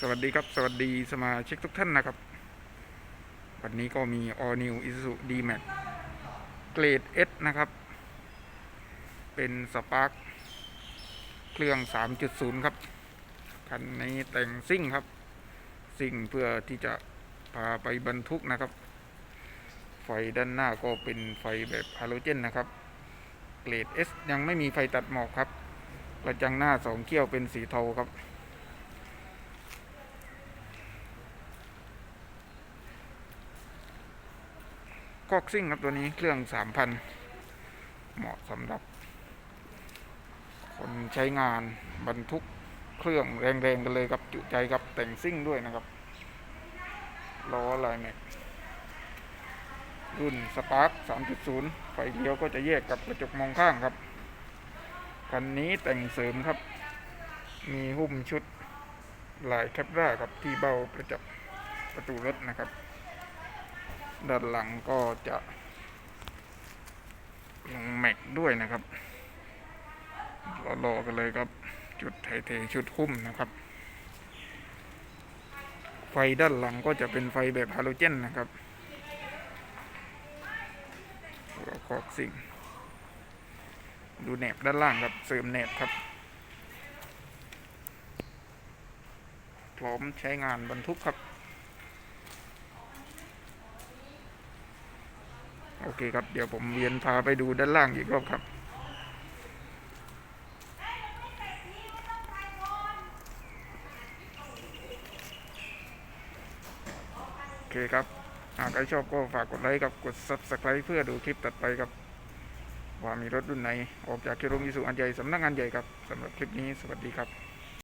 สวัสดีครับ สวัสดีสมาชิกทุกท่านนะครับ วันนี้ก็มี All New Isuzu D-Max เกรด S นะครับ เป็นสปาร์คเครื่อง 3.0 ครับ คันนี้แต่งซิ่งครับ ซิ่งเพื่อที่จะพาไปบรรทุกนะครับ ไฟด้านหน้าก็เป็นไฟแบบฮาโลเจนนะครับ เกรด S ยังไม่มีไฟตัดหมอกครับกระจังหน้าสองเขี้ยวเป็นสีเทาครับ คอกซิ่งครับตัวนี้เครื่องสามพันเหมาะสำหรับ คนใช้งานบรรทุกเครื่องแรงๆกันเลยครับจุใจครับแต่งซิ่งด้วยนะครับล้อลายแม็กรุ่นสปาร์ค3.0 ไฟเลี้ยวก็จะแยกกับกระจกมองข้างครับ คันนี้แต่งเสริมครับ มีหุ้มชุดลายแคปราครับที่เบ้าประจับประตูรถนะครับ ด้านหลังก็จะลงแม็กด้วยนะครับรอๆกันเลยครับ จุดไทเทชุดหุ้มนะครับ ไฟด้านหลังก็จะเป็นไฟแบบฮาโลเจนนะครับหัวคอกสิ่ง ดูแหนบด้านล่างครับเสริมแหนบครับ พร้อมใช้งานบรรทุกครับ โอเคครับ เดี๋ยวผมเวียนพาไปดูด้านล่างอีกรอบครับ โอเคครับ หากใครชอบก็ฝากกดไลค์กับกด subscribe เพื่อดูคลิปตัดไปครับ ว่ามีรถรุ่นไหน ออกจากกิโรงยิสุอันใหญ่สำนักงานใหญ่ครับสำหรับคลิปนี้สวัสดีครับ